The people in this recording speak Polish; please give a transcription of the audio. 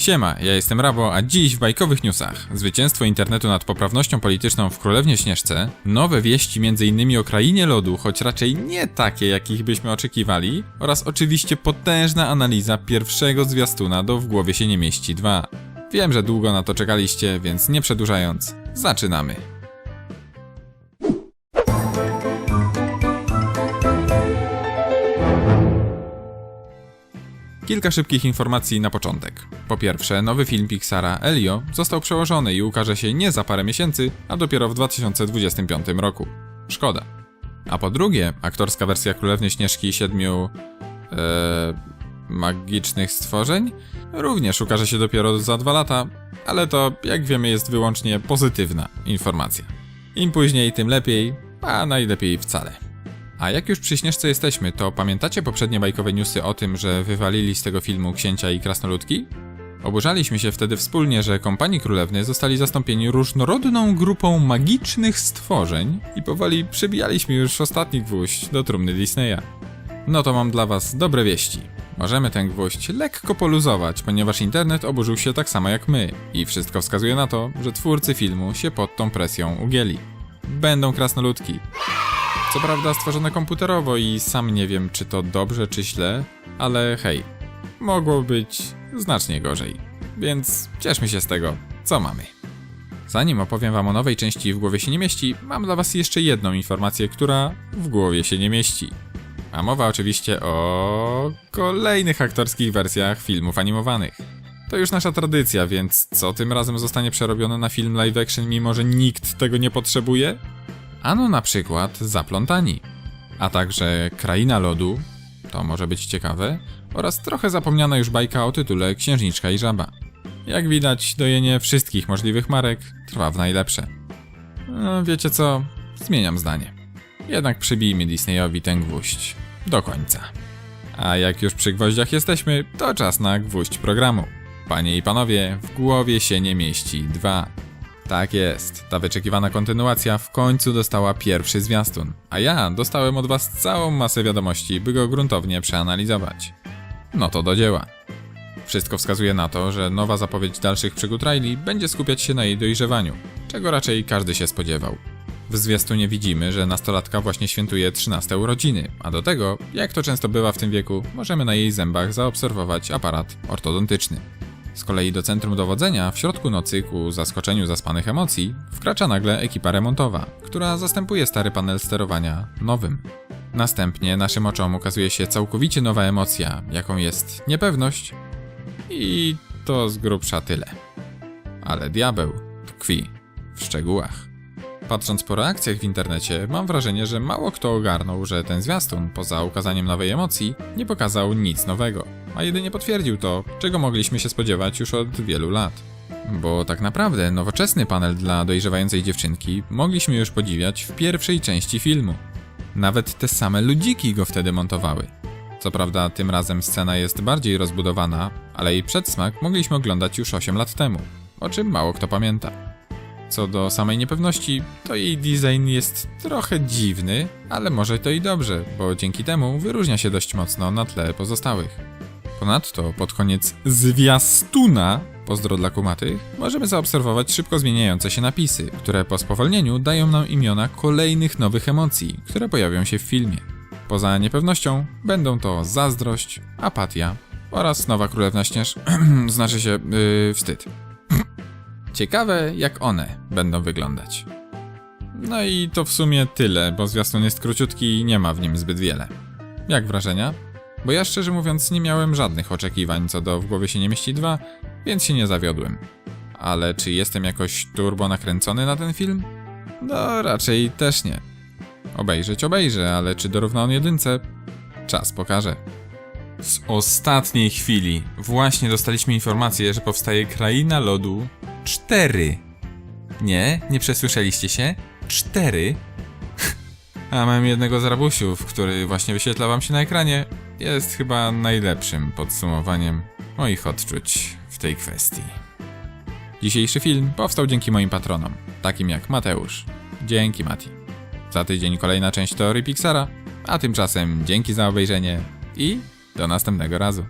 Siema, ja jestem Rabo, a dziś w bajkowych newsach. Zwycięstwo internetu nad poprawnością polityczną w Królewnie Śnieżce, nowe wieści m.in. o krainie lodu, choć raczej nie takie, jakich byśmy oczekiwali, oraz oczywiście potężna analiza pierwszego zwiastuna do W głowie się nie mieści 2. Wiem, że długo na to czekaliście, więc nie przedłużając, zaczynamy. Kilka szybkich informacji na początek. Po pierwsze, nowy film Pixara Elio został przełożony i ukaże się nie za parę miesięcy, a dopiero w 2025 roku. Szkoda. A po drugie, aktorska wersja Królewny Śnieżki i Siedmiu... Ee, magicznych stworzeń również ukaże się dopiero za dwa lata, ale to, jak wiemy, jest wyłącznie pozytywna informacja. Im później, tym lepiej, a najlepiej wcale. A jak już przy Śnieżce jesteśmy, to pamiętacie poprzednie bajkowe newsy o tym, że wywalili z tego filmu księcia i krasnoludki? Oburzaliśmy się wtedy wspólnie, że kompanii królewny zostali zastąpieni różnorodną grupą magicznych stworzeń i powoli przybijaliśmy już ostatni gwóźdź do trumny Disneya. No to mam dla was dobre wieści. Możemy ten gwóźdź lekko poluzować, ponieważ internet oburzył się tak samo jak my i wszystko wskazuje na to, że twórcy filmu się pod tą presją ugięli. Będą krasnoludki. Co prawda stworzone komputerowo i sam nie wiem, czy to dobrze, czy źle, ale hej, mogło być znacznie gorzej. Więc cieszmy się z tego, co mamy. Zanim opowiem wam o nowej części W głowie się nie mieści, mam dla was jeszcze jedną informację, która w głowie się nie mieści. A mowa oczywiście o kolejnych aktorskich wersjach filmów animowanych. To już nasza tradycja, więc co tym razem zostanie przerobione na film live action, mimo że nikt tego nie potrzebuje? Ano na przykład Zaplątani, a także Kraina Lodu, to może być ciekawe, oraz trochę zapomniana już bajka o tytule Księżniczka i Żaba. Jak widać, dojenie wszystkich możliwych marek trwa w najlepsze. No, wiecie co? Zmieniam zdanie. Jednak przybijmy Disneyowi ten gwóźdź. Do końca. A jak już przy gwoździach jesteśmy, to czas na gwóźdź programu. Panie i panowie, w głowie się nie mieści dwa. Tak jest, ta wyczekiwana kontynuacja w końcu dostała pierwszy zwiastun, a ja dostałem od was całą masę wiadomości, by go gruntownie przeanalizować. No to do dzieła. Wszystko wskazuje na to, że nowa zapowiedź dalszych przygód Riley będzie skupiać się na jej dojrzewaniu, czego raczej każdy się spodziewał. W zwiastunie widzimy, że nastolatka właśnie świętuje 13 urodziny, a do tego, jak to często bywa w tym wieku, możemy na jej zębach zaobserwować aparat ortodontyczny. Z kolei do centrum dowodzenia w środku nocy ku zaskoczeniu zaspanych emocji wkracza nagle ekipa remontowa, która zastępuje stary panel sterowania nowym. Następnie naszym oczom ukazuje się całkowicie nowa emocja, jaką jest niepewność i to z grubsza tyle. Ale diabeł tkwi w szczegółach. Patrząc po reakcjach w internecie, mam wrażenie, że mało kto ogarnął, że ten zwiastun, poza ukazaniem nowej emocji, nie pokazał nic nowego, a jedynie potwierdził to, czego mogliśmy się spodziewać już od wielu lat. Bo tak naprawdę nowoczesny panel dla dojrzewającej dziewczynki mogliśmy już podziwiać w pierwszej części filmu. Nawet te same ludziki go wtedy montowały. Co prawda, tym razem scena jest bardziej rozbudowana, ale jej przedsmak mogliśmy oglądać już 8 lat temu, o czym mało kto pamięta. Co do samej niepewności, to jej design jest trochę dziwny, ale może to i dobrze, bo dzięki temu wyróżnia się dość mocno na tle pozostałych. Ponadto pod koniec zwiastuna, pozdro dla kumatych, możemy zaobserwować szybko zmieniające się napisy, które po spowolnieniu dają nam imiona kolejnych nowych emocji, które pojawią się w filmie. Poza niepewnością będą to zazdrość, apatia oraz nowa królewna śnież... znaczy się yy, wstyd. Ciekawe, jak one będą wyglądać. No i to w sumie tyle, bo zwiastun jest króciutki i nie ma w nim zbyt wiele. Jak wrażenia? Bo ja szczerze mówiąc nie miałem żadnych oczekiwań co do W głowie się nie mieści 2, więc się nie zawiodłem. Ale czy jestem jakoś turbo nakręcony na ten film? No, raczej też nie. Obejrzeć obejrzę, ale czy dorówna on jedynce? Czas pokaże. Z ostatniej chwili właśnie dostaliśmy informację, że powstaje Kraina Lodu 4. Nie, nie przesłyszeliście się? 4. A mam jednego z rabusiów, który właśnie wyświetla wam się na ekranie. Jest chyba najlepszym podsumowaniem moich odczuć w tej kwestii. Dzisiejszy film powstał dzięki moim patronom, takim jak Mateusz. Dzięki Mati. Za tydzień kolejna część teorii Pixara, a tymczasem dzięki za obejrzenie i do następnego razu.